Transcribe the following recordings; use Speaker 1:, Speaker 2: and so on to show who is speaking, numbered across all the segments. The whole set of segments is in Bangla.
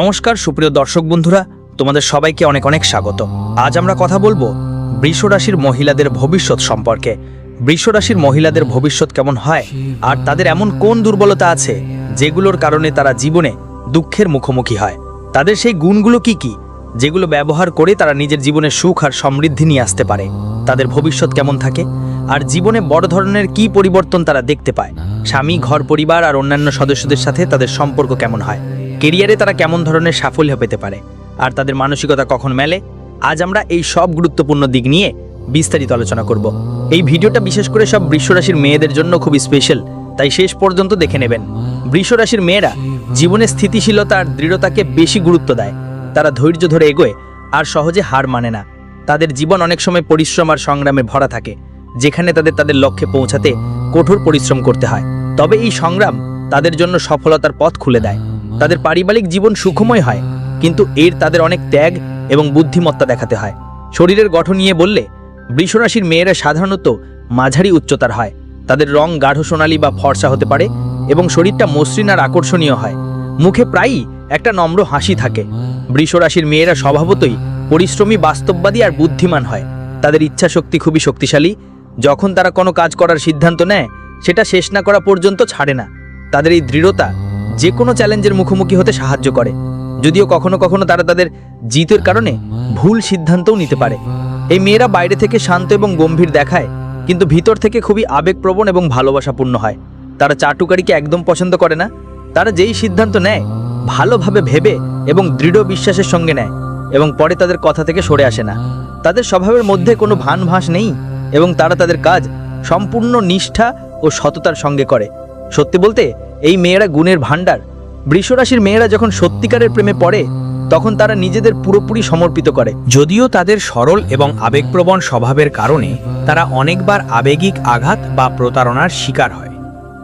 Speaker 1: নমস্কার, সুপ্রিয় দর্শক বন্ধুরা, তোমাদের সবাইকে অনেক অনেক স্বাগত। আজ আমরা কথা বলব বৃষ রাশির মহিলাদের ভবিষ্যৎ সম্পর্কে। বৃষ রাশির মহিলাদের ভবিষ্যৎ কেমন হয়, আর তাদের এমন কোন দুর্বলতা আছে, যেগুলোর কারণে তারা জীবনে দুঃখের মুখোমুখি হয়। তাদের সেই গুণগুলো কি কি, যেগুলো ব্যবহার করে তারা নিজের জীবনে সুখ আর সমৃদ্ধি নিয়ে আসতে পারে, তাদের ভবিষ্যৎ কেমন থাকে, আর জীবনে বড় ধরনের কি পরিবর্তন তারা দেখতে পায়, স্বামী, ঘর, পরিবার আর অন্যান্য সদস্যদের সাথে তাদের সম্পর্ক কেমন হয়। কেরিয়ারে তারা কেমন ধরনের সাফল্য পেতে পারে? আর তাদের মানসিকতা কখন মেলে? আজ আমরা এই সব গুরুত্বপূর্ণ দিক নিয়ে বিস্তারিত আলোচনা করব। এই ভিডিওটা বিশেষ করে সব বৃষরাশির মেয়েদের জন্য খুব স্পেশাল তাই শেষ পর্যন্ত দেখে নেবেন। বৃষরাশির মেয়েরা জীবনে স্থিতিশীলতা আর দৃঢ়তাকে বেশি গুরুত্ব দেয়। তারা ধৈর্য ধরে এগোয় আর সহজে হার মানে না। তাদের জীবন অনেক সময় পরিশ্রম আর সংগ্রামে ভরা থাকে, যেখানে তাদের তাদের লক্ষ্যে পৌঁছাতে কঠোর পরিশ্রম করতে হয়। তবে এই সংগ্রাম তাদের জন্য সফলতার পথ খুলে দেয়। তাদের পারিবারিক জীবন সুখময় হয়, কিন্তু এর তাদের অনেক ত্যাগ এবং বুদ্ধিমত্তা দেখাতে হয়। শরীরের গঠন নিয়ে বললে, বৃষরাশির মেয়েরা সাধারণত মাঝারি উচ্চতার হয়। তাদের রং গাঢ় সোনালী বা ফর্সা হতে পারে এবং শরীরটা মসৃণ আর আকর্ষণীয় হয়। মুখে প্রায়ই একটা নম্র হাসি থাকে। বৃষরাশির মেয়েরা স্বভাবতই পরিশ্রমী, বাস্তববাদী আর বুদ্ধিমান হয়। তাদের ইচ্ছাশক্তি খুবই শক্তিশালী। যখন তারা কোনো কাজ করার সিদ্ধান্ত নেয়, সেটা শেষ না করা পর্যন্ত ছাড়ে না। তাদের এই দৃঢ়তা যে কোনো চ্যালেঞ্জের মুখোমুখি হতে সাহায্য করে, যদিও কখনো কখনো তারা তাদের জিতের কারণে ভুল সিদ্ধান্তও নিতে পারে। এই মেয়েরা বাইরে থেকে শান্ত এবং গম্ভীর দেখায়, কিন্তু ভিতর থেকে খুবই আবেগপ্রবণ এবং ভালোবাসাপূর্ণ হয়। তারা চাটুকারিকে একদম পছন্দ করে না। তারা যেই সিদ্ধান্ত নেয়, ভালোভাবে ভেবে এবং দৃঢ় বিশ্বাসের সঙ্গে নেয় এবং পরে তাদের কথা থেকে সরে আসে না। তাদের স্বভাবের মধ্যে কোনো ভান ভাস নেই এবং তারা তাদের কাজ সম্পূর্ণ নিষ্ঠা ও সততার সঙ্গে করে। সত্যি বলতে, এই মেয়েরা গুণের ভাণ্ডার। বৃষরাশির মেয়েরা যখন সত্যিকারের প্রেমে পড়ে, তখন তারা নিজেদের পুরোপুরি সমর্পিত করে।
Speaker 2: যদিও তাদের সরল এবং আবেগপ্রবণ স্বভাবের কারণে, তারা অনেকবার আবেগিক আঘাত বা প্রতারণার শিকার হয়।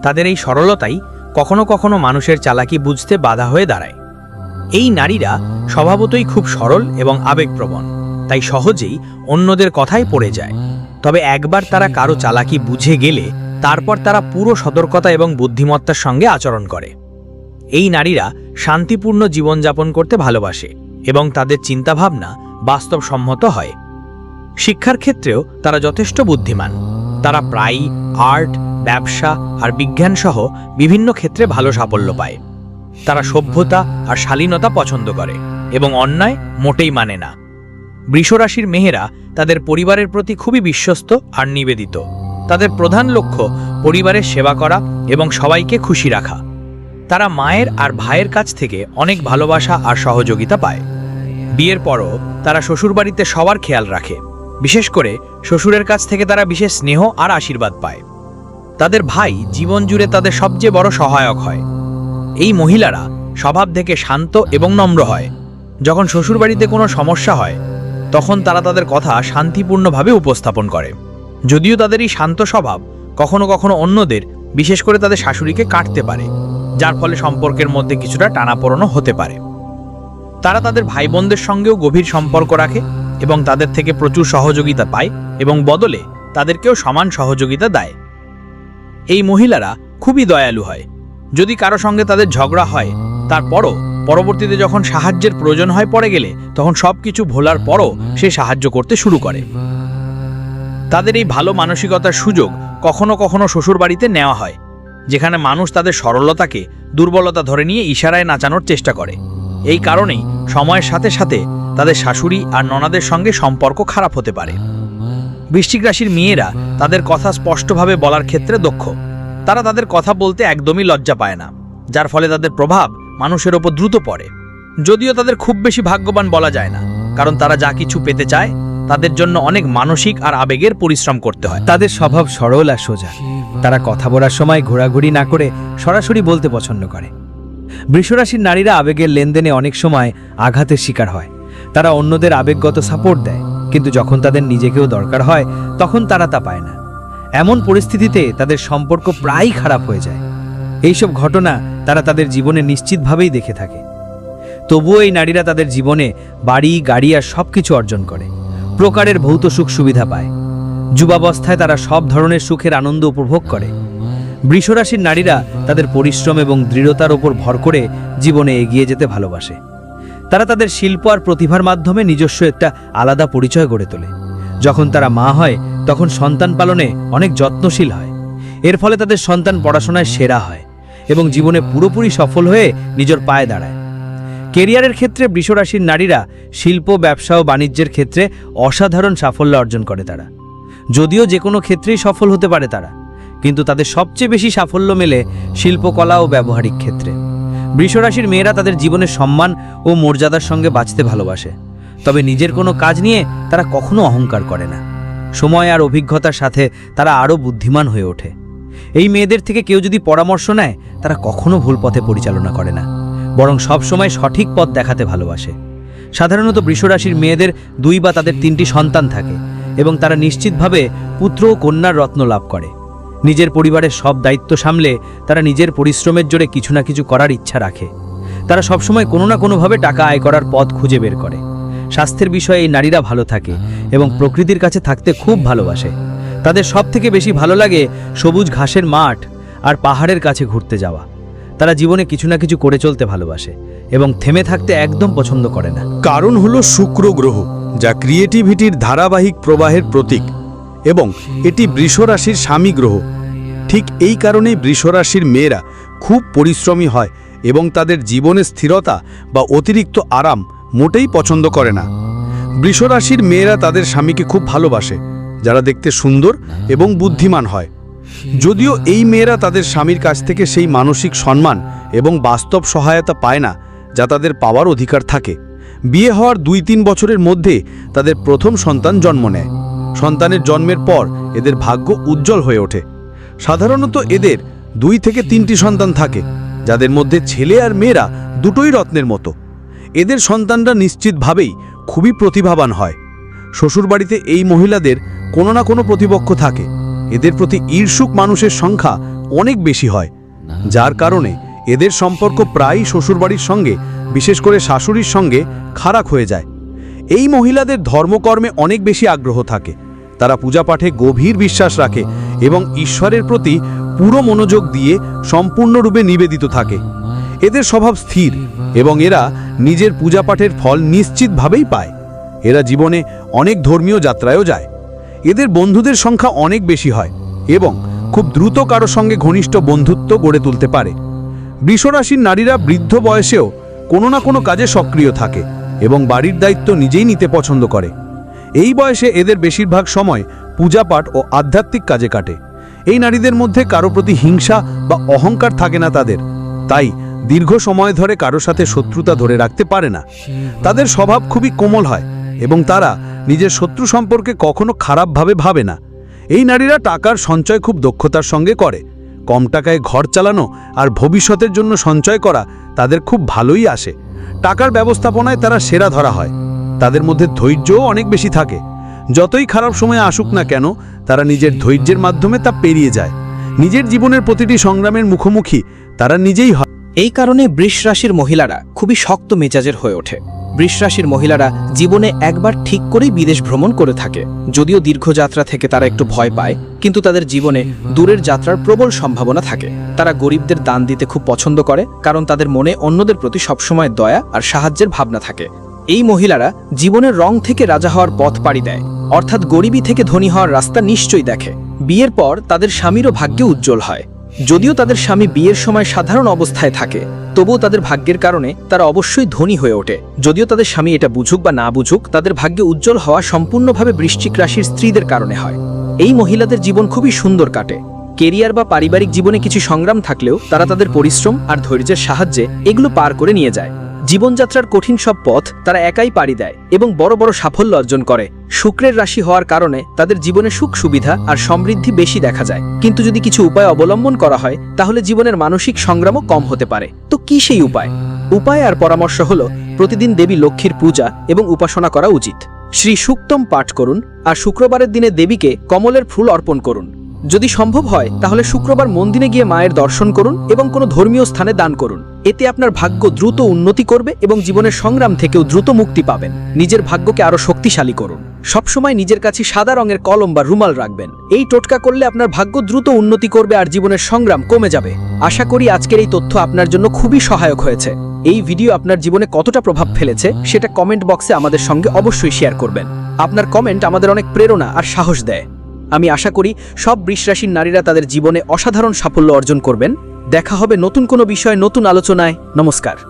Speaker 2: তাদের এই সরলতাই কখনো কখনো মানুষের চালাকি বুঝতে বাধা হয়ে দাঁড়ায়। এই নারীরা স্বভাবতই খুব সরল এবং আবেগপ্রবণ, তাই সহজেই অন্যদের কথাই পড়ে যায়। তবে একবার তারা কারও চালাকি বুঝে গেলে তারপর তারা পুরো সতর্কতা এবং বুদ্ধিমত্তার সঙ্গে আচরণ করে। এই নারীরা শান্তিপূর্ণ জীবনযাপন করতে ভালোবাসে এবং তাদের চিন্তাভাবনা বাস্তবসম্মত হয়। শিক্ষার ক্ষেত্রেও তারা যথেষ্ট বুদ্ধিমান। তারা প্রায়ই আর্ট, ব্যবসা আর বিজ্ঞান সহ বিভিন্ন ক্ষেত্রে ভালো সাফল্য পায়। তারা সভ্যতা আর শালীনতা পছন্দ করে এবং অন্যায় মোটেই মানে না। বৃষরাশির মেহেরা তাদের পরিবারের প্রতি খুবই বিশ্বস্ত আর নিবেদিত। তাদের প্রধান লক্ষ্য পরিবারের সেবা করা এবং সবাইকে খুশি রাখা। তারা মায়ের আর ভাইয়ের কাছ থেকে অনেক ভালোবাসা আর সহযোগিতা পায়। বিয়ের পরও তারা শ্বশুরবাড়িতে সবার খেয়াল রাখে। বিশেষ করে শ্বশুরের কাছ থেকে তারা বিশেষ স্নেহ আর আশীর্বাদ পায়। তাদের ভাই জীবন জুড়ে তাদের সবচেয়ে বড় সহায়ক হয়। এই মহিলারা স্বভাব থেকে শান্ত এবং নম্র হয়। যখন শ্বশুরবাড়িতে কোনো সমস্যা হয়, তখন তারা তাদের কথা শান্তিপূর্ণভাবে উপস্থাপন করে। যদিও তাদের এই শান্ত স্বভাব কখনো কখনো অন্যদের, বিশেষ করে তাদের শাশুড়িকে কাটতে পারে, যার ফলে সম্পর্কের মধ্যে কিছুটা টানাপোড়নও হতে পারে। তারা তাদের ভাই বোনদের সঙ্গেও গভীর সম্পর্ক রাখে এবং তাদের থেকে প্রচুর সহযোগিতা পায় এবং বদলে তাদেরকেও সমান সহযোগিতা দেয়। এই মহিলারা খুবই দয়ালু হয়। যদি কারও সঙ্গে তাদের ঝগড়া হয়, তারপরও পরবর্তীতে যখন সাহায্যের প্রয়োজন হয় পড়ে গেলে, তখন সব কিছু ভোলার পরও সে সাহায্য করতে শুরু করে। তাদের এই ভালো মানসিকতার সুযোগ কখনো কখনো শ্বশুরবাড়িতে নেওয়া হয়, যেখানে মানুষ তাদের সরলতাকে, দুর্বলতা ধরে নিয়ে ইশারায় নাচানোর চেষ্টা করে। এই কারণেই সময়ের সাথে সাথে তাদের শাশুড়ি আর ননাদের সঙ্গে সম্পর্ক খারাপ হতে পারে। বৃশ্চিক রাশির মেয়েরা তাদের কথা স্পষ্টভাবে বলার ক্ষেত্রে দক্ষ। তারা তাদের কথা বলতে একদমই লজ্জা পায় না, যার ফলে তাদের প্রভাব মানুষের ওপর দ্রুত পড়ে। যদিও তাদের খুব বেশি ভাগ্যবান বলা যায় না, কারণ তারা যা কিছু পেতে চায় তাদের জন্য অনেক মানসিক আর আবেগের পরিশ্রম করতে হয়।
Speaker 3: তাদের স্বভাব সরল আর সোজা। তারা কথা বলার সময় ঘোরাঘুরি না করে সরাসরি বলতে পছন্দ করে। বৃষরাশির নারীরা আবেগের লেনদেনে অনেক সময় আঘাতের শিকার হয়। তারা অন্যদের আবেগগত সাপোর্ট দেয়, কিন্তু যখন তাদের নিজেকেও দরকার হয়, তখন তারা তা পায় না। এমন পরিস্থিতিতে তাদের সম্পর্ক প্রায়ই খারাপ হয়ে যায়। এইসব ঘটনা তারা তাদের জীবনে নিশ্চিতভাবেই দেখে থাকে। তবুও এই নারীরা তাদের জীবনে বাড়ি, গাড়ি আর সব কিছু অর্জন করে। প্রকারের ভৌত সুখ সুবিধা পায়। যুবাবস্থায় তারা সব ধরনের সুখের আনন্দ উপভোগ করে। বৃষরাশির নারীরা তাদের পরিশ্রম এবং দৃঢ়তার ওপর ভর করে জীবনে এগিয়ে যেতে ভালোবাসে। তারা তাদের শিল্প আর প্রতিভার মাধ্যমে নিজস্ব একটা আলাদা পরিচয় গড়ে তোলে। যখন তারা মা হয়, তখন সন্তান পালনে অনেক যত্নশীল হয়। এর ফলে তাদের সন্তান পড়াশোনায় সেরা হয় এবং জীবনে পুরোপুরি সফল হয়ে নিজের পায়ে দাঁড়ায়। কেরিয়ারের ক্ষেত্রে বৃষরাশির নারীরা শিল্প, ব্যবসা ও বাণিজ্যের ক্ষেত্রে অসাধারণ সাফল্য অর্জন করে তারা। যদিও যে কোনো ক্ষেত্রেই সফল হতে পারে তারা, কিন্তু তাদের সবচেয়ে বেশি সাফল্য মেলে শিল্পকলা ও ব্যবহারিক ক্ষেত্রে। বৃষরাশির মেয়েরা তাদের জীবনের সম্মান ও মর্যাদার সঙ্গে বাঁচতে ভালোবাসে, তবে নিজের কোনো কাজ নিয়ে তারা কখনো অহংকার করে না। সময় আর অভিজ্ঞতার সাথে তারা আরও বুদ্ধিমান হয়ে ওঠে। এই মেয়েদের থেকে কেউ যদি পরামর্শ নেয়, তারা কখনো ভুল পথে পরিচালনা করে না। বরং সবসময় সঠিক পথ দেখাতে ভালোবাসে। সাধারণত বৃষরাশির মেয়েদের দুই বা তাদের তিনটি সন্তান থাকে এবং তারা নিশ্চিতভাবে পুত্র ও কন্যার রত্ন লাভ করে। নিজের পরিবারের সব দায়িত্ব সামলে তারা নিজের পরিশ্রমের জোরে কিছু না কিছু করার ইচ্ছা রাখে। তারা সবসময় কোনো না কোনোভাবে টাকা আয় করার পথ খুঁজে বের করে। স্বাস্থ্যের বিষয়ে এই নারীরা ভালো থাকে এবং প্রকৃতির কাছে থাকতে খুব ভালোবাসে। তাদের সব থেকে বেশি ভালো লাগে সবুজ ঘাসের মাঠ আর পাহাড়ের কাছে ঘুরতে যাওয়া। তারা জীবনে কিছু না কিছু করে চলতে ভালোবাসে এবং থেমে থাকতে একদম পছন্দ করে না।
Speaker 4: কারণ হলো শুক্র গ্রহ, যা ক্রিয়েটিভিটির ধারাবাহিক প্রবাহের প্রতীক এবং এটি বৃষরাশির স্বামী গ্রহ। ঠিক এই কারণেই বৃষরাশির মেয়েরা খুব পরিশ্রমী হয় এবং তাদের জীবনে স্থিরতা বা অতিরিক্ত আরাম মোটেই পছন্দ করে না। বৃষরাশির মেয়েরা তাদের স্বামীকে খুব ভালোবাসে, যারা দেখতে সুন্দর এবং বুদ্ধিমান হয়। যদিও এই মেয়েরা তাদের স্বামীর কাছ থেকে সেই মানসিক সম্মান এবং বাস্তব সহায়তা পায় না, যা তাদের পাওয়ার অধিকার থাকে। বিয়ে হওয়ার দুই তিন বছরের মধ্যে তাদের প্রথম সন্তান জন্ম নেয়। সন্তানের জন্মের পর এদের ভাগ্য উজ্জ্বল হয়ে ওঠে। সাধারণত এদের দুই থেকে তিনটি সন্তান থাকে, যাদের মধ্যে ছেলে আর মেয়েরা দুটোই রত্নের মতো। এদের সন্তানরা নিশ্চিতভাবেই খুবই প্রতিভাবান হয়। শ্বশুরবাড়িতে এই মহিলাদের কোনো না কোনো প্রতিপক্ষ থাকে। এদের প্রতি ঈর্ষুক মানুষের সংখ্যা অনেক বেশি হয়, যার কারণে এদের সম্পর্ক প্রায়ই শ্বশুরবাড়ির সঙ্গে, বিশেষ করে শাশুড়ির সঙ্গে খারাপ হয়ে যায়। এই মহিলাদের ধর্মকর্মে অনেক বেশি আগ্রহ থাকে। তারা পূজাপাঠে গভীর বিশ্বাস রাখে এবং ঈশ্বরের প্রতি পুরো মনোযোগ দিয়ে সম্পূর্ণরূপে নিবেদিত থাকে। এদের স্বভাব স্থির এবং এরা নিজের পূজাপাঠের ফল নিশ্চিতভাবেই পায়। এরা জীবনে অনেক ধর্মীয় যাত্রায়ও যায়। এদের বন্ধুদের সংখ্যা অনেক বেশি হয় এবং খুব দ্রুত কারও সঙ্গে ঘনিষ্ঠ বন্ধুত্ব গড়ে তুলতে পারে। বৃষরাশির নারীরা বৃদ্ধ বয়সেও কোনো না কোনো কাজে সক্রিয় থাকে এবং বাড়ির দায়িত্ব নিজেই নিতে পছন্দ করে। এই বয়সে এদের বেশিরভাগ সময় পূজাপাঠ ও আধ্যাত্মিক কাজে কাটে। এই নারীদের মধ্যে কারও প্রতি হিংসা বা অহংকার থাকে না তাদের। তাই দীর্ঘ সময় ধরে কারও সাথে শত্রুতা ধরে রাখতে পারে না। তাদের স্বভাব খুবই কোমল হয় এবং তারা নিজের শত্রু সম্পর্কে কখনো খারাপভাবে ভাবে না। এই নারীরা টাকার সঞ্চয় খুব দক্ষতার সঙ্গে করে। কম টাকায় ঘর চালানো আর ভবিষ্যতের জন্য সঞ্চয় করা তাদের খুব ভালোই আসে। টাকার ব্যবস্থাপনায় তারা সেরা ধরা হয়। তাদের মধ্যে ধৈর্যও অনেক বেশি থাকে। যতই খারাপ সময় আসুক না কেন, তারা নিজের ধৈর্যের মাধ্যমে তা পেরিয়ে যায়। নিজের জীবনের প্রতিটি সংগ্রামের মুখোমুখি তারা নিজেই হয়।
Speaker 1: এই কারণে বৃষ রাশির মহিলারা খুবই শক্ত মেজাজের হয়ে ওঠে। বৃষ রাশির মহিলারা জীবনে একবার ঠিক করেই বিদেশ ভ্রমণ করে থাকে। যদিও দীর্ঘ যাত্রা থেকে তারা একটু ভয় পায়, কিন্তু তাদের জীবনে দূরের যাত্রার প্রবল সম্ভাবনা থাকে। তারা গরিবদের দান দিতে খুব পছন্দ করে, কারণ তাদের মনে অন্যদের প্রতি সবসময় দয়া আর সাহায্যের ভাবনা থাকে। এই মহিলারা জীবনের রং থেকে রাজা হওয়ার পথ পাড়ি দেয়, অর্থাৎ গরিবী থেকে ধনী হওয়ার রাস্তা নিশ্চয়ই দেখে। বিয়ের পর তাদের স্বামীরও ভাগ্যে উজ্জ্বল হয়। যদিও তাদের স্বামী বিয়ের সময় সাধারণ অবস্থায় থাকে, তবুও তাদের ভাগ্যের কারণে তারা অবশ্যই ধনী হয়ে ওঠে। যদিও তাদের স্বামী এটা বুঝুক বা না বুঝুক, তাদের ভাগ্যে উজ্জ্বল হওয়া সম্পূর্ণভাবে বৃশ্চিক রাশির স্ত্রীদের কারণে হয়। এই মহিলাদের জীবন খুবই সুন্দর কাটে। কেরিয়ার বা পারিবারিক জীবনে কিছু সংগ্রাম থাকলেও তারা তাদের পরিশ্রম আর ধৈর্যের সাহায্যে এগুলো পার করে নিয়ে যায়। জীবনযাত্রার কঠিন সব পথ তারা একাই পাড়ি দেয় এবং বড় বড় সাফল্য অর্জন করে। শুক্রের রাশি হওয়ার কারণে তাদের জীবনে সুখ সুবিধা আর সমৃদ্ধি বেশি দেখা যায়। কিন্তু যদি কিছু উপায় অবলম্বন করা হয়, তাহলে জীবনের মানসিক সংগ্রামও কম হতে পারে। তো কি সেই উপায়? উপায় আর পরামর্শ হলো প্রতিদিন দেবী লক্ষ্মীর পূজা এবং উপাসনা করা উচিত। শ্রী সুক্তম পাঠ করুন আর শুক্রবারের দিনে দেবীকে কমলের ফুল অর্পণ করুন। যদি সম্ভব হয়, তাহলে শুক্রবার মন্দিরে গিয়ে মায়ের দর্শন করুন এবং কোনো ধর্মীয় স্থানে দান করুন। এতে আপনার ভাগ্য দ্রুত উন্নতি করবে এবং জীবনের সংগ্রাম থেকেও দ্রুত মুক্তি পাবেন। নিজের ভাগ্যকে আরও শক্তিশালী করুন। সবসময় নিজের কাছে সাদা রঙের কলম বা রুমাল রাখবেন। এই টোটকা করলে আপনার ভাগ্য দ্রুত উন্নতি করবে আর জীবনের সংগ্রাম কমে যাবে। আশা করি আজকের এই তথ্য আপনার জন্য খুবই সহায়ক হয়েছে। এই ভিডিও আপনার জীবনে কতটা প্রভাব ফেলেছে সেটা কমেন্ট বক্সে আমাদের সঙ্গে অবশ্যই শেয়ার করবেন। আপনার কমেন্ট আমাদের অনেক প্রেরণা আর সাহস দেয়। আমি আশা করি সব বৃষ রাশির নারীরা তাদের জীবনে অসাধারণ সাফল্য অর্জন করবেন। দেখা হবে নতুন কোনো বিষয়ে নতুন আলোচনায়। নমস্কার।